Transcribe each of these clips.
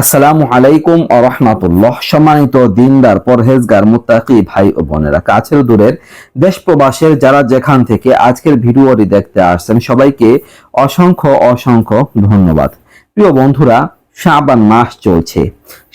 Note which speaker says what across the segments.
Speaker 1: আসসালামু আলাইকুম ও রহমাতুল্লাহ। সম্মানিত দিনদার, পরহেজগার, মুত্তাকি ভাই ও বোনেরা, কাছের দূরের দেশ প্রবাসের যারা যেখান থেকে আজকের ভিডিওটি দেখতে আসছেন, সবাইকে অসংখ্য অসংখ্য ধন্যবাদ। প্রিয় বন্ধুরা শাবান মাস চলছে।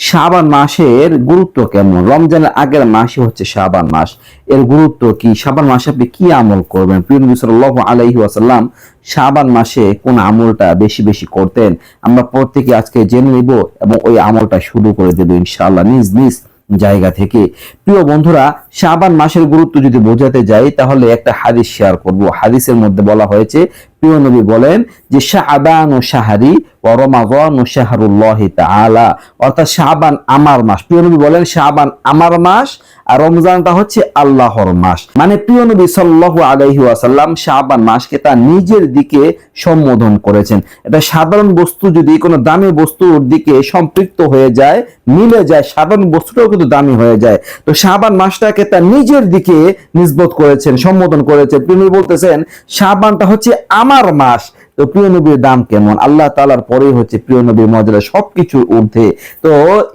Speaker 1: শাবান মাসের গুরুত্ব কেমন? রমজানের আগের মাসই হচ্ছে শাবান মাস। এর গুরুত্ব কি? শাবান মাসে আপনি কি আমল করবেন? প্রিয় নবী সাল্লাল্লাহু আলাইহি ওয়াসাল্লাম শাবান মাসে কোন আমলটা বেশি বেশি করতেন? আমরা প্রত্যেকে আজকে জেনে নিব এবং ওই আমলটা শুরু করে দেব ইনশাআল্লাহ নিজ নিজ জায়গা থেকে। প্রিয় বন্ধুরা শাবান মাসের গুরুত্ব যদি বোঝাতে যাই, তাহলে একটা হাদিস শেয়ার করব। হাদিসের মধ্যে বলা হয়েছে, প্রিয় নবী বলেন যে, শাবান ও শাহারি ও রমাদান ও শাহরুল্লাহ তাআলা। অর্থাৎ শাবান আমার মাস। প্রিয় নবী বলেন, শাবান আমার মাস আর রমজানটা হচ্ছে আল্লাহর মাস। মানে প্রিয় নবী সাল্লাল্লাহু আলাইহি ওয়াসাল্লাম শাবান মাসকে তার নিজের দিকে সম্বোধন করেছেন। এটা সাধারণ বস্তু যদি কোনো দামি বস্তুর দিকে সম্পৃক্ত হয়ে যায়, মিলে যায়, সাধারণ বস্তুটাও কিন্তু দামি হয়ে যায়। তো শাবান মাসটাকে তার নিজের দিকে নিজবোধ করেছেন সম্বোধন করেছেন। তিনি বলতেছেন সাবানটা হচ্ছে আমার মাস। তো প্রিয় নবীর দাম কেমন? আল্লাহ তালার পরেই হচ্ছে প্রিয় নবীর মর্যাদা সবকিছুর ঊর্ধ্বে। তো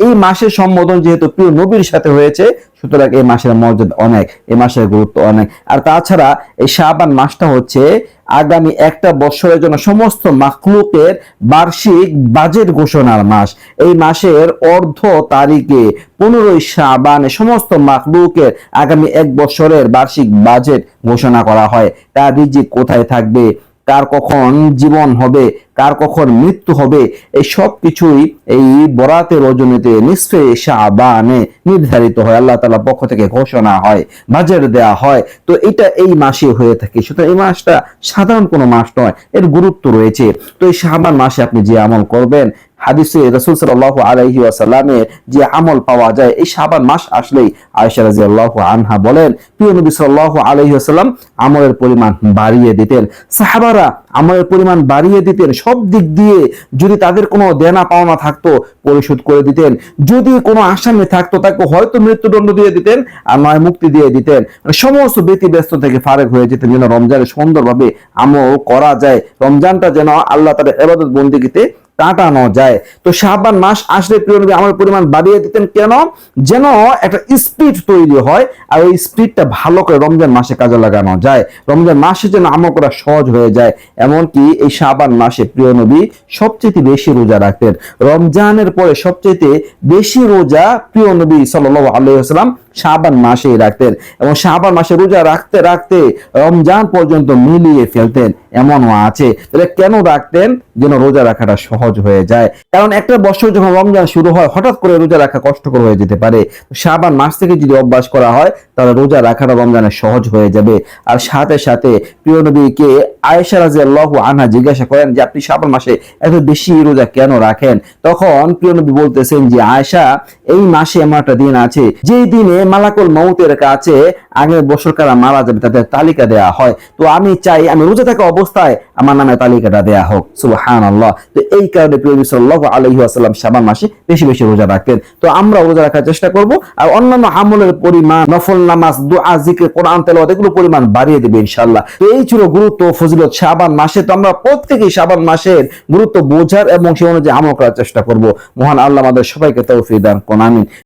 Speaker 1: এই মাসের সম্বোধন যেহেতু প্রিয় নবীর সাথে হয়েছে, সুতরাং এই মাসের মর্যাদা অনেক, এই মাসের গুরুত্ব অনেক। আর তাছাড়া এই শাবান মাসটা হচ্ছে আগামী একটা বছরের জন্য সমস্ত মাখলুকের বার্ষিক বাজেট ঘোষণার মাস। এই মাসের অর্ধ তারিখে পনেরোই শাবানে সমস্ত মাখলুকের আগামী এক বছরের বার্ষিক বাজেট ঘোষণা করা হয়। তার রিজিক কোথায় থাকবে? কার কখন জীবন হবে, কার কখন মৃত্যু হবে, এই সব কিছুই এই বরাতের রজনীতে নিশ্চয়ই শাহবানে নির্ধারিত হয়, আল্লাহ তালা পক্ষ থেকে ঘোষণা হয়, বাজার দেয়া হয়। তো এটা এই মাসে হয়ে থাকে, সুতরাং এই মাসটা সাধারণ কোনো মাস নয়, এর গুরুত্ব রয়েছে। তো এই শাহবান মাসে আপনি যে আমল করবেন হাদিসে রসুল সাল্লাহ আলাইহি ওয়াসাল্লামের যে আমল পাওয়া যায়, এই সাবান মাস আসলেই আয়েশা রাদিয়াল্লাহু আনহা বলেন, প্রিয় নবী সাল্লাল্লাহু আলাইহি ওয়াসাল্লাম আমলের পরিমাণ বাড়িয়ে দিতেন। সাহাবারা আমলের পরিমাণ বাড়িয়ে দিতেন, সব দিক দিয়ে যদি তাদের কোনো দেনা পাওনা থাকতো, পরিশোধ করে দিতেন। যদি কোনো আসামি থাকতো, তাকে হয়তো মৃত্যুদণ্ড দিয়ে দিতেন আর নয়, মুক্তি দিয়ে দিতেন। মানে সমস্ত ব্যক্তি ব্যস্ত থেকে ফারেক হয়ে যেতেন যেন রমজানে সুন্দরভাবে আমল করা যায়। রমজানটা যেন আল্লাহ তাদের এবাদত বন্দিগিতে কাটানো যায়। তো শাহবান মাস আসলে প্রিয় নবী আমার পরিমাণ বাড়িয়ে দিতেন কেন? যেন একটা স্পিড তৈরি হয় আর ওই স্পিডটা ভালো করে রমজান মাসে কাজে লাগানো যায়। রমজান মাসে যেন আমল করা সহজ হয়ে যায়, এমনকি এই শাহবান মাসে প্রিয় নবী সবচেয়ে বেশি রোজা রাখতেন। রমজানের পরে সবচেয়ে বেশি রোজা প্রিয় নবী সাল্লাল্লাহু আলাইহি ওয়াসাল্লাম শাবান মাসে রাখতেন এবং শাবান মাসে রোজা রাখতে রাখতে রমজান পর্যন্ত মিলিয়ে ফেলতেন। এমনও আছে। তাহলে কেন রাখতেন? যেন রোজা রাখাটা সহজ হয়ে যায়। কারণ একটা বছর যখন রমজান শুরু হয়, হঠাৎ করে রোজা রাখা কষ্টকর হয়ে যেতে পারে। শাবান মাস থেকে যদি অভ্যাস করা হয়, তাহলে রোজা রাখাটা রমজানে সহজ হয়ে যাবে। আর সাথে সাথে প্রিয় নবীকে আয়েশা রাজিয়াল্লাহু আনহা জিজ্ঞাসা করেন যে, আপনি শাবান মাসে এত বেশি রোজা কেন রাখেন? তখন প্রিয় নবী বলতেছেন যে, আয়েশা, এই মাসে এমন একটা দিন আছে। যেই দিনে মালাকুল মৌতের কাছে আগের বছর কারা মারা যাবে, তাদের তালিকা দেয়া হয়। তো আমি চাই, আমি রোজা থাকা অবস্থায় আমার নামে তালিকাটা দেয়া হোক। সুবহান আল্লাহ তো এই কারণে প্রিয় নবী সাল্লাল্লাহু আলাইহি ওয়াসাল্লাম শাবান মাসে বেশি বেশি রোজা রাখতেন। তো আমরা রোজা রাখার চেষ্টা করব আর অন্যান্য আমলের পরিমাণ, নফল নামাজ, দোয়া, জিকির, কোরআন, তেলাওয়াত এগুলো পরিমাণ বাড়িয়ে দেবে ইনশাআল্লাহ। তো এই ছিল গুরুত্ব ফজিলত শাবান মাসে। তো আমরা প্রত্যেকেই শাবান মাসের গুরুত্ব বোঝার এবং সে অনুযায়ী আমল করার চেষ্টা করব। মহান আল্লাহ আমাদের সবাইকে তৌফিক দান কোন আমিন।